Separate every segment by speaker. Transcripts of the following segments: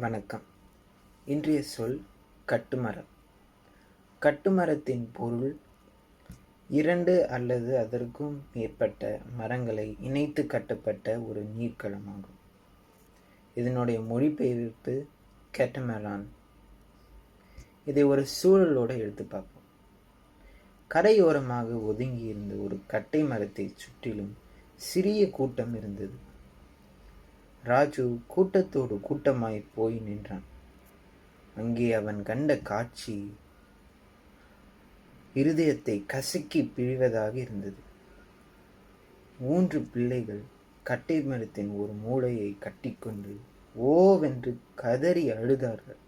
Speaker 1: வணக்கம். இன்றைய சொல் கட்டுமரம். கட்டுமரத்தின் பொருள் இரண்டு அல்லது அதற்கும் மேற்பட்ட மரங்களை இணைத்து கட்டப்பட்ட ஒரு நீர்க்களமாகும் இதனுடைய மொழிபெயர்ப்பு கேட்டமரான். இதை ஒரு சூழலோடு எடுத்து பார்ப்போம். கரையோரமாக ஒதுங்கி இருந்த ஒரு கட்டை மரத்தை சுற்றிலும் சிறிய கூட்டம் இருந்தது. ராஜு கூட்டத்தோடு கூட்டமாய் போய் நின்றான். அங்கே அவன் கண்ட காட்சி இருதயத்தை கசக்கி பிழிவதாக இருந்தது. மூன்று பிள்ளைகள் கட்டை மரத்தின் ஒரு மூளையை கட்டிக்கொண்டு ஓவென்று கதறி அழுதார்கள்.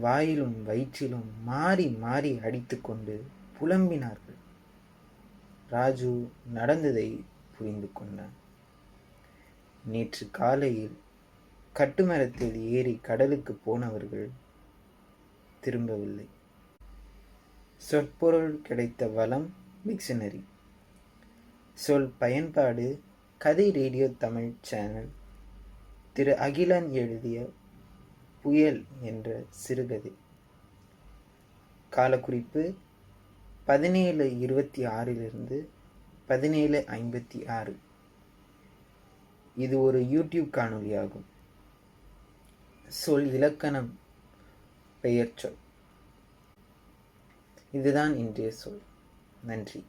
Speaker 1: வாயிலும் வயிற்றிலும் மாறி மாறி அடித்துக்கொண்டு புலம்பினார்கள். ராஜு நடந்ததை புரிந்து கொண்டான். நேற்று காலையில் கட்டுமரத்தில் ஏறி கடலுக்கு போனவர்கள் திரும்பவில்லை. சொற்பொருள் கிடைத்த வளம் டிக்ஷனரி சொல் பயன்பாடு கதை ரேடியோ தமிழ் சேனல். திரு அகிலன் எழுதிய புயல் என்ற சிறுகதை. காலக்குறிப்பு பதினேழு இருபத்தி ஆறிலிருந்து பதினேழு ஐம்பத்தி ஆறு. இது ஒரு யூடியூப் காணொளியாகும். சொல் இலக்கணம் பெயர் சொல் இதுதான் இன்றைய சொல். நன்றி.